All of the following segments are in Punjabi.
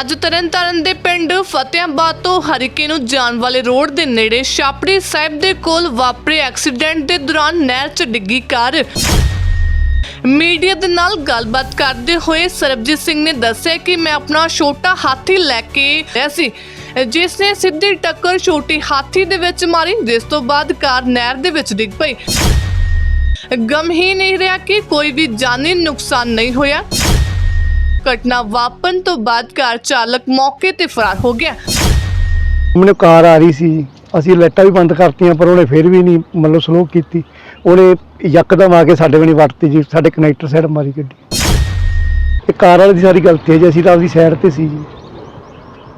ਅੱਜ ਤਰਨਤਾਰਨ ਦੇ ਪਿੰਡ ਫਤਿਆਬਾਦ ਤੋਂ ਹਰੀਕੇ ਨੂੰ ਜਾਣ ਵਾਲੇ ਰੋਡ ਦੇ ਨੇੜੇ ਛਾਪੜੀ ਸਾਹਿਬ ਦੇ ਕੋਲ ਵਾਪਰੇ ਐਕਸੀਡੈਂਟ ਦੇ ਦੌਰਾਨ ਨਹਿਰ 'ਚ ਡਿੱਗੀ ਕਾਰ। ਮੀਡੀਆ ਦੇ ਨਾਲ ਗੱਲਬਾਤ ਕਰਦੇ ਹੋਏ ਸਰਬਜੀਤ ਸਿੰਘ ਨੇ ਦੱਸਿਆ ਕਿ ਮੈਂ ਆਪਣਾ ਛੋਟਾ ਹਾਥੀ ਲੈ ਕੇ ਆਇਆ ਸੀ, ਜਿਸ ਨੇ ਸਿੱਧੀ ਟੱਕਰ ਛੋਟੀ ਹਾਥੀ ਦੇ ਵਿੱਚ ਮਾਰੀ, ਜਿਸ ਤੋਂ ਬਾਅਦ ਕਾਰ ਨਹਿਰ ਦੇ ਵਿੱਚ ਡਿੱਗ ਪਈ। ਗਮ ਹੀ ਨਹੀਂ ਰਿਹਾ ਕਿ ਕੋਈ ਵੀ ਜਾਨੀ ਨੁਕਸਾਨ ਨਹੀਂ ਹੋਇਆ। ਘਟਨਾ ਵਾਪਰਨ ਤੋਂ ਬਾਅਦ ਕਾਰ ਚਾਲਕ ਮੌਕੇ ਤੇ ਫਰਾਰ ਹੋ ਗਿਆ। ਮੈਨੂੰ ਕਾਰ ਆ ਰਹੀ ਸੀ ਅਸੀਂ ਲਾਈਟਾਂ ਵੀ ਬੰਦ ਕਰਤੀਆਂ ਪਰ ਉਹਨੇ ਫਿਰ ਵੀ ਨਹੀਂ ਮਤਲਬ ਸਲੋ ਕੀਤੀ। ਉਹਨੇ ਯਕਦਮ ਆ ਕੇ ਸਾਡੇ ਬਣੀ ਵੱਟਤੀ ਜੀ। ਸਾਡੇ ਕਨੈਕਟਰ ਸਾਈਡ ਮਾਰੀ ਗੱਡੀ। ਇਹ ਕਾਰ ਵਾਲੇ ਦੀ ਸਾਰੀ ਗਲਤੀ ਹੈ ਜੀ। ਅਸੀਂ ਤਾਂ ਆਪਦੀ ਸਾਈਡ ਤੇ ਸੀ ਜੀ।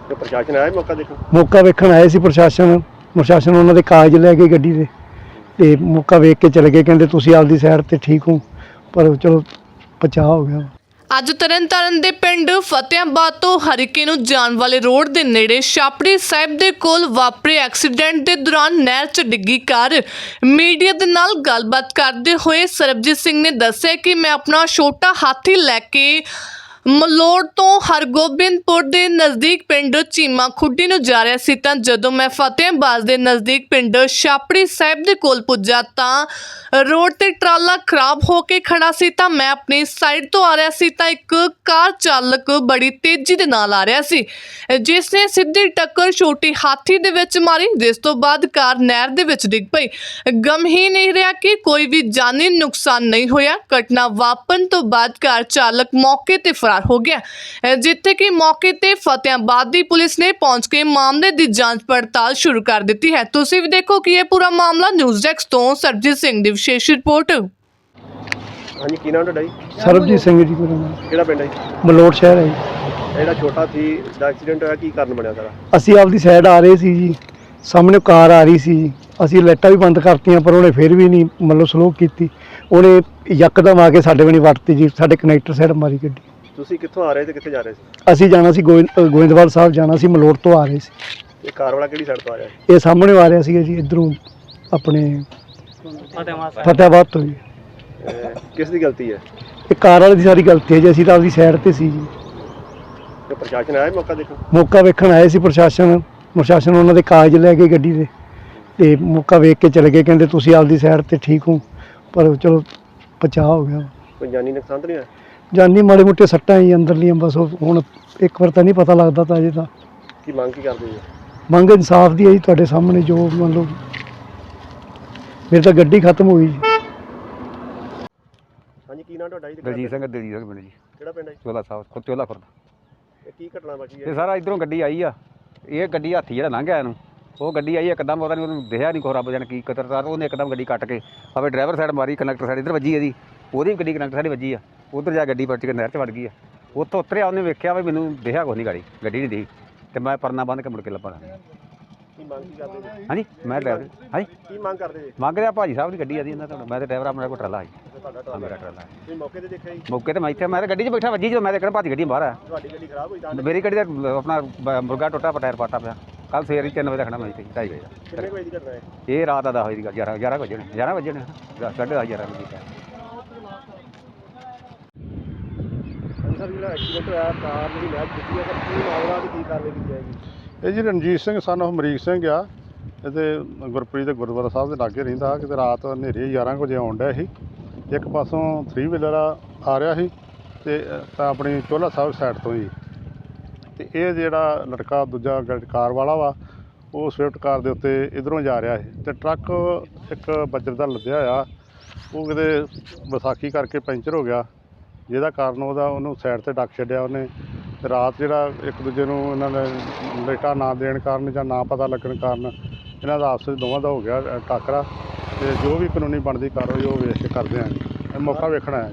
ਤੇ ਪ੍ਰਸ਼ਾਸਨ ਆਇਆ ਮੌਕਾ ਦੇਖੋ ਮੌਕਾ ਵੇਖਣ ਆਏ ਸੀ ਪ੍ਰਸ਼ਾਸਨ। ਪ੍ਰਸ਼ਾਸਨ ਉਹਨਾਂ ਦੇ ਕਾਗਜ਼ ਲੈ ਕੇ ਗੱਡੀ ਦੇ। ਤੇ ਮੌਕਾ ਵੇਖ ਕੇ ਚਲੇ ਗਏ। ਕਹਿੰਦੇ ਤੁਸੀਂ ਆਪਦੀ ਸਾਈਡ ਤੇ ਠੀਕ ਹੋ। ਪਰ ਚਲੋ ਬਚਾਅ ਹੋ ਗਿਆ। ਅੱਜ ਤਰਨਤਾਰਨ ਦੇ ਪਿੰਡ ਫਤਿਆਬਾਦ ਤੋਂ ਹਰੀਕੇ ਨੂੰ ਜਾਣ ਵਾਲੇ ਰੋਡ ਦੇ ਨੇੜੇ ਛਾਪੜੀ ਸਾਹਿਬ ਦੇ ਕੋਲ ਵਾਪਰੇ ਐਕਸੀਡੈਂਟ ਦੇ ਦੌਰਾਨ ਨਹਿਰ 'ਚ ਡਿੱਗੀ ਕਾਰ। ਮੀਡੀਆ ਦੇ ਨਾਲ ਗੱਲਬਾਤ ਕਰਦੇ ਹੋਏ ਸਰਬਜੀਤ ਸਿੰਘ ਨੇ ਦੱਸਿਆ ਕਿ ਮੈਂ ਆਪਣਾ ਛੋਟਾ ਹਾਥੀ ਲੈ ਕੇ ਮਲੋੜ ਤੋਂ ਹਰਗੋਬਿੰਦਪੁਰ ਦੇ ਨਜ਼ਦੀਕ ਪਿੰਡ ਚੀਮਾ ਖੁੱਡੀ ਨੂੰ ਜਾ ਰਿਹਾ ਸੀ ਤਾਂ ਜਦੋਂ ਮੈਂ ਫਤਿਹਬਾਜ਼ ਦੇ ਨਜ਼ਦੀਕ ਪਿੰਡ ਛਾਪੜੀ ਸਾਹਿਬ ਦੇ ਕੋਲ ਪੁੱਜਾ ਤਾਂ ਰੋਡ ਤੇ ਟਰਾਲਾ ਖਰਾਬ ਹੋ ਕੇ ਖੜਾ ਸੀ ਤਾਂ ਮੈਂ ਆਪਣੀ ਸਾਈਡ ਤੋਂ ਆ ਰਿਹਾ ਸੀ ਤਾਂ ਇੱਕ ਕਾਰ ਚਾਲਕ ਬੜੀ ਤੇਜ਼ੀ ਦੇ ਨਾਲ ਆ ਰਿਹਾ ਸੀ ਜਿਸ ਨੇ ਸਿੱਧੀ ਟੱਕਰ ਛੋਟੀ ਹਾਥੀ ਦੇ ਵਿੱਚ ਮਾਰੀ, ਜਿਸ ਤੋਂ ਬਾਅਦ ਕਾਰ ਨਹਿਰ ਦੇ ਵਿੱਚ ਡਿੱਗ ਪਈ। ਗਮ ਹੀ ਨਹੀਂ ਰਿਹਾ ਕਿ ਕੋਈ ਵੀ ਜਾਨੀ ਨੁਕਸਾਨ ਨਹੀਂ ਹੋਇਆ। ਘਟਨਾ ਵਾਪਰਨ ਤੋਂ ਬਾਅਦ ਕਾਰ ਚਾਲਕ ਮੌਕੇ ਤੇ ਫਰਾਰ ਹੋ ਗਿਆ। ਜਿੱਥੇ ਕਿ ਮੌਕੇ ਤੇ ਫਤਿਆਬਾਦ ਦੀ ਪੁਲਿਸ ਨੇ ਪਹੁੰਚ ਕੇ ਮਾਮਲੇ ਦੀ ਜਾਂਚ ਪੜਤਾਲ ਸ਼ੁਰੂ ਕਰ ਦਿੱਤੀ ਹੈ। ਤੁਸੀਂ ਵੀ ਦੇਖੋ ਕਿ ਇਹ ਪੂਰਾ ਮਾਮਲਾ ਨਿਊਜ਼ ਡੈਸਕ ਤੋਂ ਸਰਬਜੀਤ ਸਿੰਘ ਦੀ ਵਿਸ਼ੇਸ਼ ਰਿਪੋਰਟ। ਹਾਂਜੀ ਕੀ ਨਾਮ ਤੁਹਾਡਾ ਜੀ? ਸਰਬਜੀਤ ਸਿੰਘ ਜੀ ਮੇਰਾ ਨਾਮ। ਕਿਹੜਾ ਪਿੰਡ ਹੈ ਜੀ? ਮਲੋਟ ਸ਼ਹਿਰ ਹੈ ਜੀ। ਜਿਹੜਾ ਛੋਟਾ ਸੀ ਦਾ ਐਕਸੀਡੈਂਟ ਹੋਇਆ ਕੀ ਕਾਰਨ ਬਣਿਆ ਸਾਰਾ? ਅਸੀਂ ਆਪਦੀ ਸਾਈਡ ਆ ਰਹੇ ਸੀ ਜੀ। ਸਾਹਮਣੇ ਕਾਰ ਆ ਰਹੀ ਸੀ ਜੀ। ਅਸੀਂ ਲਾਈਟਾਂ ਵੀ ਬੰਦ ਕਰਤੀਆਂ ਪਰ ਉਹਨੇ ਫਿਰ ਵੀ ਨਹੀਂ ਮਤਲਬ ਸਲੋ ਕੀਤੀ। ਉਹਨੇ ਯਕਦਮ ਆ ਕੇ ਸਾਡੇ ਬਣੀ ਵੱਟਤੀ ਜੀ। ਸਾਡੇ ਕਨੈਕਟਰ ਸਾਈਡ ਮਾਰੀ ਗੱਡੀ। ਤੁਸੀਂ ਕਿੱਥੋਂ ਆ ਰਹੇ ਤੇ ਕਿੱਥੇ ਜਾ ਰਹੇ ਸੀ? ਅਸੀਂ ਜਾਣਾ ਸੀ ਅ, ਗੋਇੰਦਵਾਲ ਸਾਹਿਬ ਜਾਣਾ ਸੀ ਮਲੋਟ ਤੋਂ ਆ ਰਹੇ ਸੀ। ਇਹ ਕਾਰ ਵਾਲਾ ਕਿਹੜੀ ਸਾਈਡ ਤੋਂ ਆ ਰਿਹਾ ਸੀ? ਇਹ ਸਾਹਮਣੇ ਆ ਰਿਹਾ ਸੀਗਾ ਜੀ ਇਧਰੋਂ ਆਪਣੇ ਫਤਿਆਬਾਦ ਤੋਂ ਜੀ। ਕਿਸ ਦੀ ਗਲਤੀ ਹੈ? ਇਹ ਕਾਰ ਵਾਲੇ ਦੀ ਸਾਰੀ ਗਲਤੀ ਹੈ ਜੀ ਅਸੀਂ ਤਾਂ ਆਪਦੀ ਸਾਈਡ ਤੇ ਸੀ ਜੀ। ਤੇ ਪ੍ਰਸ਼ਾਸਨ ਆਇਆ ਮੌਕਾ ਦੇਖੋ ਮੌਕਾ ਵੇਖਣ ਆਏ ਸੀ ਪ੍ਰਸ਼ਾਸਨ ਪ੍ਰਸ਼ਾਸਨ ਉਹਨਾਂ ਦੇ ਕਾਗਜ਼ ਲੈ ਕੇ ਗੱਡੀ ਦੇ। ਤੇ ਮੌਕਾ ਵੇਖ ਕੇ ਚਲੇ ਗਏ ਕਹਿੰਦੇ ਤੁਸੀਂ ਆਪਦੀ ਸਾਈਡ ਤੇ ਠੀਕ ਹੋ ਪਰ ਚਲੋ ਬਚਾਅ ਹੋ ਗਿਆ। ਕੋਈ ਜਾਨੀ ਨੁਕਸਾਨ ਤਾਂ ਨਹੀਂ ਹੋਇਆ? ਜਾਨੀ ਮਾੜੇ ਮੋਟੇ ਸੱਟਾਂ ਹੀ ਅੰਦਰਲੀਆਂ ਬਸ ਉਹ ਹੁਣ ਇੱਕ ਵਾਰ ਤਾਂ ਨਹੀਂ ਪਤਾ ਲੱਗਦਾ ਤਾਂ ਅਜੇ ਤਾਂ। ਕੀ ਮੰਗ ਕੀ ਕਰਦੇ ਜੀ? ਮੰਗ ਇਨਸਾਫ ਦੀ ਹੈ ਜੀ ਤੁਹਾਡੇ ਸਾਹਮਣੇ ਜੋ ਮੰਨ ਲਓ। ਮੇਰੀ ਤਾਂ ਗੱਡੀ ਖਤਮ ਹੋ ਗਈ ਜੀ। ਹਾਂਜੀ ਕੀ ਨਾਮ ਤੁਹਾਡਾ ਜੀ? ਤੇ ਦਲਜੀਤ ਸਿੰਘ ਦਲਜੀਤ ਸਿੰਘ ਪਿੰਡ ਜੀ। ਪਿੰਡ? ਕਿਹੜਾ ਪਿੰਡ ਹੈ ਜੀ? ਚੋਲਾ ਸਾਹਿਬ ਖੁਦ ਚੋਲਾ ਖੁਰਦ ਇਹ ਕੀ ਘਟਨਾ ਵਾਪਰੀ ਤੇ ਹੈ ਸਾਰਾ ਇਧਰੋਂ ਗੱਡੀ ਆਈ ਆ। ਇਹ ਗੱਡੀ ਹਾਥੀ ਜਿਹੜਾ ਲੰਘ ਗਿਆ ਇਹਨੂੰ। ਉਹ ਗੱਡੀ ਆਈ ਇੱਕਦਮ ਉਹਦਾ ਨਹੀਂ ਉਹਨੂੰ ਦਿਖਿਆ ਨਹੀਂ ਕੋ ਰੱਬ ਜਾਣ ਕੀ ਕਤਰਦਾਰ ਉਹਨੇ ਇੱਕਦਮ ਗੱਡੀ ਕੱਟ ਕੇ ਆਵੇ ਡਰਾਈਵਰ ਸਾਈਡ ਮਾਰੀ ਕੰਡਕਟਰ ਸਾਈਡ ਇੱਧਰ ਵੱਜੀ ਇਹਦੀ। ਉਹਦੀ ਵੀ ਗੱਡੀ ਕੰਡਕਟਰ ਸਾਈਡ ਵੱਜੀ ਆ। ਉਧਰ ਜਾ ਗੱਡੀ ਪਲਟ ਕੇ ਨਹਿਰ 'ਚ ਵੜ ਗਈ ਆ। ਉੱਥੋਂ ਉਤਰਿਆ ਉਹਨੇ ਵੇਖਿਆ ਵੀ ਮੈਨੂੰ ਦਿਖਿਆ ਕੋਈ ਨਹੀਂ ਗਾੜੀ ਗੱਡੀ ਨਹੀਂ ਦਿਖੀ। ਤੇ ਮੈਂ ਪਰਨਾ ਬੰਨ ਕੇ ਮੁੜ ਕੇ ਲੱਭਾ ਕੀ ਮੰਗ ਕੀ ਕਰਦੇ ਜੀ? ਹਾਂਜੀ ਮੈਂ ਡਰਾਈਵਰ ਹਾਂਜੀ। ਕੀ ਮੰਗ ਕਰਦੇ ਜੀ? ਮੰਗ ਰਿਹਾ ਭਾਜੀ ਸਾਹਿਬ ਦੀ ਗੱਡੀ ਆਦੀ ਇਹਨਾਂ ਤੋਂ। ਮੈਂ ਤੇ ਡਰਾਈਵਰ ਆਪਣਾ ਕੋਲ ਟਰਾਲਾ ਤੁਹਾਡਾ ਆ ਟਰਾਲਾ ਮੇਰਾ ਟਰਾਲਾ ਹੈ। ਤੁਸੀਂ ਮੌਕੇ ਤੇ ਦੇਖਿਆ ਜੀ? ਮੌਕੇ ਤੇ ਮੈਂ ਇੱਥੇ ਮੈਂ ਤਾਂ ਗੱਡੀ 'ਚ ਬੈਠਾ ਵੱਜੀ ਜਦੋਂ ਮੈਂ ਦੇਖਣਾ ਭਾਜੀ ਗੱਡੀ ਬਾਹਰ ਆ। ਤੁਹਾਡੀ ਗੱਡੀ ਖਰਾਬ ਹੋਈ ਤਾਂ? ਮੇਰੀ ਗੱਡੀ ਦਾ ਆਪਣਾ ਬ- ਮੁਰਗਾ ਟੁੱਟਾ ਟਾਇਰ ਪਾਟਾ ਪਿਆ। ਕੱਲ ਸਵੇਰੇ 3 ਵਜੇ ਦੇਖਣਾ ਮੈਂ ਇੱਥੇ 2:30 ਵਜੇ ਦਾ। ਕਿੰਨੇ ਕੁ ਵਜੇ ਦੀ ਘਟਨਾ ਹੈ? ਇਹ ਰਾਤ ਦਾ 10 ਵਜੇ ਦੀ ਗੱਲ 11 11 ਵਜੇ ਨੇ 11 ਵਜੇ ਨੇ। ਸਾਢੇ 10 11 ਵਜੇ ਦਾ ਸਰ, ਜਿਹੜਾ ਐਕਸੀਡੈਂਟ ਹੋਇਆ, ਕਾਰ ਜਿਹੜੀ ਨਹਿਰ 'ਚ ਹੈ, ਸਰ, ਕੀ ਮਾਮਲਾ ਤੇ ਕੀ ਕਾਰਵਾਈ ਕੀਤੀ ਜਾਏਗੀ? ਇਹ ਜੀ ਰਣਜੀਤ ਸਿੰਘ ਸਨ ਉਹ ਅਮਰੀਕ ਸਿੰਘ ਆ। ਇਹਦੇ ਗੁਰਪ੍ਰੀਤ ਦੇ ਗੁਰਦੁਆਰਾ ਸਾਹਿਬ ਦੇ ਲਾਗੇ ਰਹਿੰਦਾ ਕਿਤੇ ਰਾਤ ਹਨੇਰੇ 11 ਕੁ ਵਜੇ ਆਉਣ ਡਿਆ ਸੀ। ਇੱਕ ਪਾਸੋਂ 3 ਵੀਲਰ ਆ ਰਿਹਾ ਸੀ ਤੇ ਤਾਂ ਆਪਣੀ ਚੋਲਾ ਸਾਹਿਬ ਸਾਈਡ ਤੋਂ ਹੀ ਤੇ ਇਹ ਜਿਹੜਾ ਲੜਕਾ ਦੂਜਾ ਕਾਰ ਵਾਲਾ ਵਾ, ਉਹ ਸਵਿਫਟ ਕਾਰ ਦੇ ਉੱਤੇ ਇਧਰੋਂ ਜਾ ਰਿਹਾ ਸੀ। ਤੇ ਟਰੱਕ ਇੱਕ ਬੱਜਰ ਦਾ ਲੱਦਿਆ ਆ ਉਹ ਕਿਤੇ ਵਿਸਾਖੀ ਕਰਕੇ ਪੈਂਚਰ ਹੋ ਗਿਆ। ਜਿਹਦਾ ਕਾਰਨ ਉਹਦਾ ਉਹਨੂੰ ਸਾਈਡ ਤੇ ਡੱਕ ਛੱਡਿਆ ਉਹਨੇ। ਤੇ ਰਾਤ ਜਿਹੜਾ ਇੱਕ ਦੂਜੇ ਨੂੰ ਇਹਨਾਂ ਨੇ ਲੇਟਾ ਨਾ ਦੇਣ ਕਾਰਨ ਜਾਂ ਨਾ ਪਤਾ ਲੱਗਣ ਕਾਰਨ ਇਹਨਾਂ ਦਾ ਆਪਸ ਵਿੱਚ ਦੋਵਾਂ ਦਾ ਹੋ ਗਿਆ ਟਾਕਰਾ। ਤੇ ਜੋ ਵੀ ਕਾਨੂੰਨੀ ਬਣਦੀ ਕਾਰਵਾਈ ਉਹ ਵੇਖ ਕੇ ਕਰਦੇ ਆਂ। ਇਹ ਮੌਕਾ ਵੇਖਣਾ ਹੈ।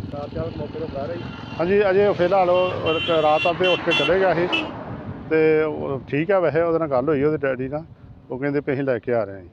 ਹਾਂਜੀ, ਅਜੇ ਫਿਲਹਾਲ ਉਹ ਰਾਤ ਆਪੇ ਉੱਠ ਕੇ ਚਲੇ ਗਿਆ ਸੀ। ਤੇ ਠੀਕ ਆ ਵੈਸੇ, ਉਹਦੇ ਨਾਲ ਗੱਲ ਹੋਈ ਉਹਦੇ ਡੈਡੀ ਨਾਲ। ਉਹ ਕਹਿੰਦੇ ਵੀ ਅਸੀਂ ਲੈ ਕੇ ਆ ਰਹੇ ਹਾਂ ਜੀ।